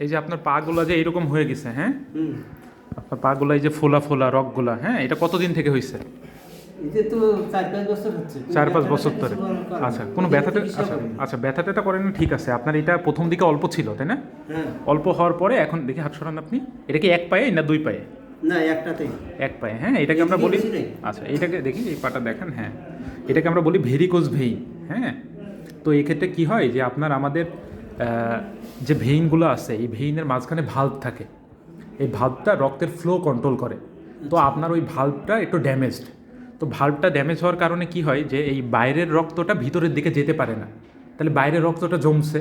এই যে আপনার পাগুলো যে এরকম হয়ে গেছে হ্যাঁ? আপনার পাগুলো এই যে ফোলা ফোলা রকগুলা হ্যাঁ? এটা কতদিন থেকে হয়েছে চার পাঁচ বছর ধরে। আচ্ছা কোনো এই ব্যথা চিকিৎসা আচ্ছা। আচ্ছা ব্যথা ট্যাথা করেন ঠিক আছে। আপনার এটা প্রথম দিকে অল্প ছিল তাই না? হ্যাঁ। অল্প হওয়ার পরে এখন দেখি হাত সরান আপনি। এটা কি এক পায়ে না দুই পায়ে? না একটাতেই এক পায়ে হ্যাঁ? এটাকে আমরা বলি আচ্ছা এটাকে দেখি এই পাটা দেখেন হ্যাঁ। এটাকে আমরা বলি ভেরিকোজ ভেই হ্যাঁ? তো এক্ষেত্রে ক্ষেত্রে কি হয় যে আপনার আমাদের যে ভেইনগুলো আছে এই ভেইনের মাঝখানে ভাল্ব থাকে। এই ভাল্বটা রক্তের ফ্লো কন্ট্রোল করে। তো আপনার ওই ভাল্বটা একটু ড্যামেজড তো ভাল্বটা ড্যামেজ হওয়ার কারণে কি হয় যে এই বাইরের রক্তটা ভিতরের দিকে যেতে পারে না। তাহলে বাইরের রক্তটা জমছে।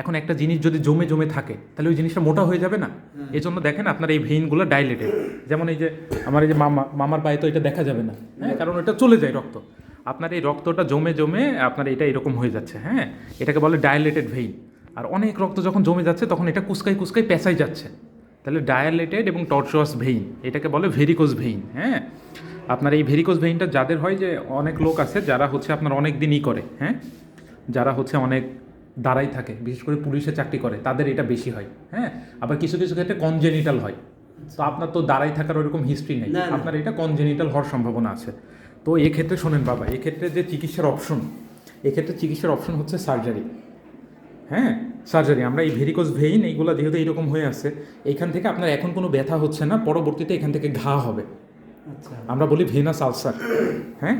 এখন একটা জিনিস যদি জমে জমে থাকে তাহলে ওই জিনিসটা মোটা হয়ে যাবে না? এই জন্য দেখেন আপনার এই ভেইনগুলো ডাইলেটেড যেমন এই যে আমার এই যে মামা মামার পায়ে তো এটা দেখা যাবে না। হ্যাঁ কারণ এটা চলে যায় রক্ত। আপনার এই রক্তটা জমে জমে আপনার এটা এরকম হয়ে যাচ্ছে হ্যাঁ? এটাকে বলে ডাইলেটেড ভেইন আর অনেক রক্ত যখন জমে যাচ্ছে তখন এটা কুসকাই কুসকাই পেঁচাই যাচ্ছে। তাহলে ডায়ালেটেড এবং টর্চুয়াস ভেইন এটাকে বলে ভেরিকোজ ভেইন হ্যাঁ? আপনার এই ভেরিকোজ ভেইনটা যাদের হয় যে অনেক লোক আছে যারা হচ্ছে আপনার অনেক দিনই করে হ্যাঁ? যারা হচ্ছে অনেক দাঁড়াই থাকে বিশেষ করে পুলিশে চাকরি করে তাদের এটা বেশি হয় হ্যাঁ? আবার কিছু কিছু ক্ষেত্রে কনজেনিটাল হয়। তো আপনার তো দাঁড়াই থাকার ওরকম হিস্ট্রি নেই। আপনার এটা কনজেনিটাল হওয়ার সম্ভাবনা আছে। তো এক্ষেত্রে শোনেন বাবা এক্ষেত্রে যে চিকিৎসার অপশন এক্ষেত্রে চিকিৎসার অপশন হচ্ছে সার্জারি হ্যাঁ সার্জারি আমরা এই ভেরিকোজ ভেইন এইগুলো যেহেতু এইরকম হয়ে আছে এইখান থেকে আপনার এখন কোনো ব্যথা হচ্ছে না পরবর্তীতে এখান থেকে ঘা হবে। আচ্ছা। আমরা বলি ভেনাস আলসার হ্যাঁ?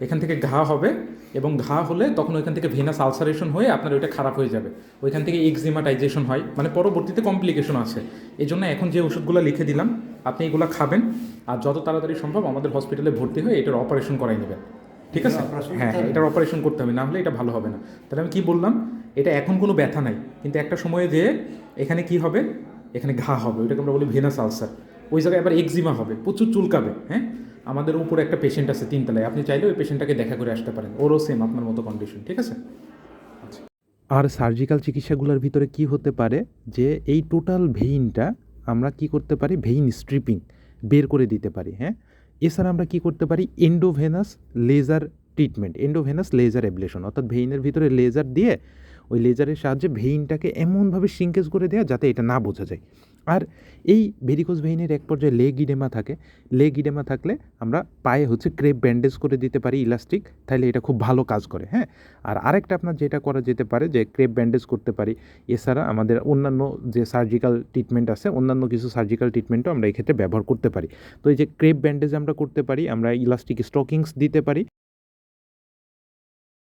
এখান থেকে ঘা হবে এবং ঘা হলে তখন ওইখান থেকে ভেনাস আলসারেশন হয়ে আপনার ওইটা খারাপ হয়ে যাবে। ওইখান থেকে এক্সিমাটাইজেশন হয় মানে পরবর্তীতে কমপ্লিকেশন আছে। এই জন্য এখন যে ওষুধগুলো লিখে দিলাম আপনি এগুলো খাবেন আর যত তাড়াতাড়ি সম্ভব আমাদের হসপিটালে ভর্তি হয়ে এটার অপারেশন করাই নেবেন। ঠিক আছে? হ্যাঁ হ্যাঁ? এটার অপারেশন করতে হবে না হলে এটা ভালো হবে না। তাহলে আমি কি বললাম? এটা এখন কোনো ব্যথা নাই কিন্তু একটা সময়ে যে এখানে কি হবে? এখানে ঘা হবে ওইটাকে আমরা বলি ভেনাস আলসার। ওই জায়গায় আবার এক্সিমা হবে প্রচুর চুলকাবে হ্যাঁ? আমাদের উপরে একটা পেশেন্ট আছে তিনতলায় আপনি চাইলে ওই পেশেন্টটাকে দেখা করে আসতে পারেন। ওরও সেম আপনার মতো কন্ডিশন ঠিক আছে? আর সার্জিক্যাল চিকিৎসাগুলোর ভিতরে কি হতে পারে? যে এই টোটাল ভেইনটা আমরা কি করতে পারি? ভেইন স্ট্রিপিং বের করে দিতে পারি হ্যাঁ? এছাড়া আমরা কি করতে পারি? Endovenous laser treatment endovenous laser ablation অর্থাৎ ভেইনের ভিতরে লেজার দিয়ে ওই লেজারের সাহায্যে ভেইনটাকে এমনভাবে সিঙ্কেজ করে দেওয়া যাতে এটা না বোঝা যায়। আর এই ভেরিকোজ ভেইনের এক পর্যায়ে লেগ ইডেমা থাকে। লেগ ইডেমা থাকলে আমরা পায়ে হচ্ছে ক্রেপ ব্যান্ডেজ করে দিতে পারি ইলাস্টিক তাহলে এটা খুব ভালো কাজ করে হ্যাঁ? আর আরেকটা আপনার যেটা করা যেতে পারে যে ক্রেপ ব্যান্ডেজ করতে পারি, এছাড়া আমাদের অন্যান্য যে সার্জিক্যাল ট্রিটমেন্ট আছে, অন্যান্য কিছু সার্জিক্যাল ট্রিটমেন্টও আমরা এই ক্ষেত্রে ব্যবহার করতে পারি। তো এই যে ক্রেপ ব্যান্ডেজ আমরা করতে পারি, আমরা ইলাস্টিক স্টকিংস দিতে পারি।